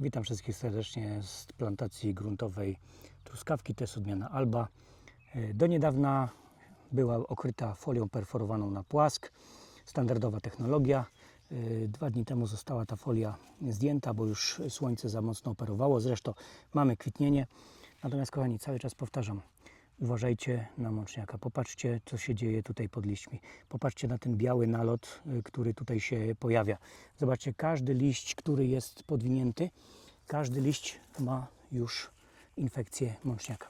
Witam wszystkich serdecznie z plantacji gruntowej truskawki, to jest odmiana Alba. E, Do niedawna była okryta folią perforowaną na płask, standardowa technologia. E, Dwa dni temu została ta folia zdjęta, bo już słońce za mocno operowało. Zresztą mamy kwitnienie. Natomiast kochani, cały czas powtarzam, uważajcie na mączniaka. Popatrzcie, co się dzieje tutaj pod liśćmi. Popatrzcie na ten biały nalot, y, który tutaj się pojawia. Zobaczcie, każdy liść, który jest podwinięty, każdy liść ma już infekcję mączniaka.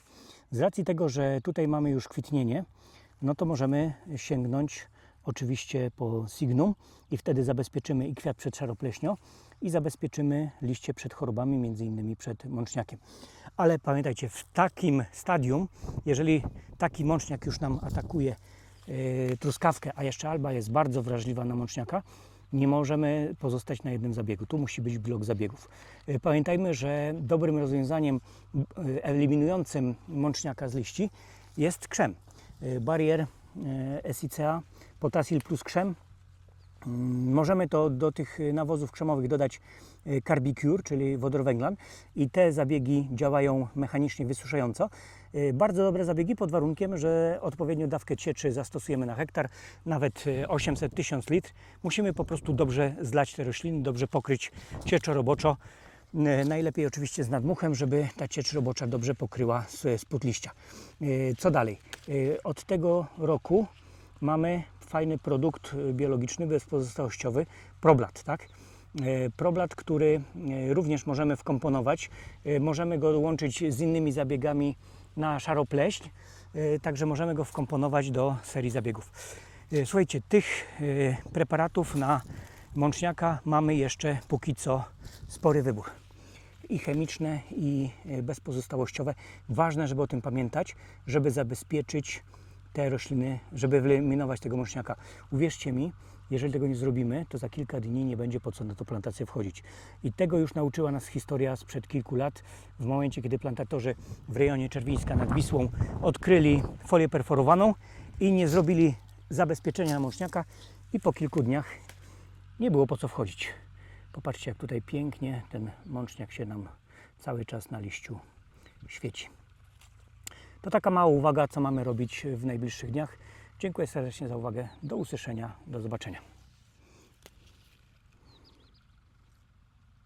Z racji tego, że tutaj mamy już kwitnienie, no to możemy sięgnąć oczywiście po signum i wtedy zabezpieczymy i kwiat przed szaropleśnią i zabezpieczymy liście przed chorobami, między innymi przed mączniakiem. Ale pamiętajcie, w takim stadium, jeżeli taki mączniak już nam atakuje e, truskawkę, a jeszcze alba jest bardzo wrażliwa na mączniaka, nie możemy pozostać na jednym zabiegu. Tu musi być blok zabiegów. E, Pamiętajmy, że dobrym rozwiązaniem e, eliminującym mączniaka z liści jest krzem. Barier SICA, Potasil plus krzem. Możemy to do tych e, nawozów krzemowych dodać e, Carbicure, czyli wodorowęglan i te zabiegi działają mechanicznie wysuszająco. E, Bardzo dobre zabiegi pod warunkiem, że odpowiednią dawkę cieczy zastosujemy na hektar, nawet e, 800-1000 litr. Musimy po prostu dobrze zlać te rośliny, dobrze pokryć cieczo roboczo. E, Najlepiej oczywiście z nadmuchem, żeby ta ciecz robocza dobrze pokryła spód liścia. E, Co dalej? E, Od tego roku mamy fajny produkt biologiczny, bezpozostałościowy, Problat, tak? Problat, który również możemy wkomponować. Możemy go łączyć z innymi zabiegami na szaropleśń, także możemy go wkomponować do serii zabiegów. Słuchajcie, tych preparatów na mączniaka mamy jeszcze póki co spory wybór i chemiczne, i e, bezpozostałościowe. Ważne, żeby o tym pamiętać, żeby zabezpieczyć te rośliny, żeby wyeliminować tego mączniaka. Uwierzcie mi, jeżeli tego nie zrobimy, to za kilka dni nie będzie po co na tą plantację wchodzić. I tego już nauczyła nas historia sprzed kilku lat, w momencie, kiedy plantatorzy w rejonie Czerwińska nad Wisłą odkryli folię perforowaną i nie zrobili zabezpieczenia na mączniaka i po kilku dniach nie było po co wchodzić. Popatrzcie, jak tutaj pięknie ten mączniak się nam cały czas na liściu świeci. To taka mała uwaga, co mamy robić w najbliższych dniach. Dziękuję serdecznie za uwagę. Do usłyszenia, do zobaczenia.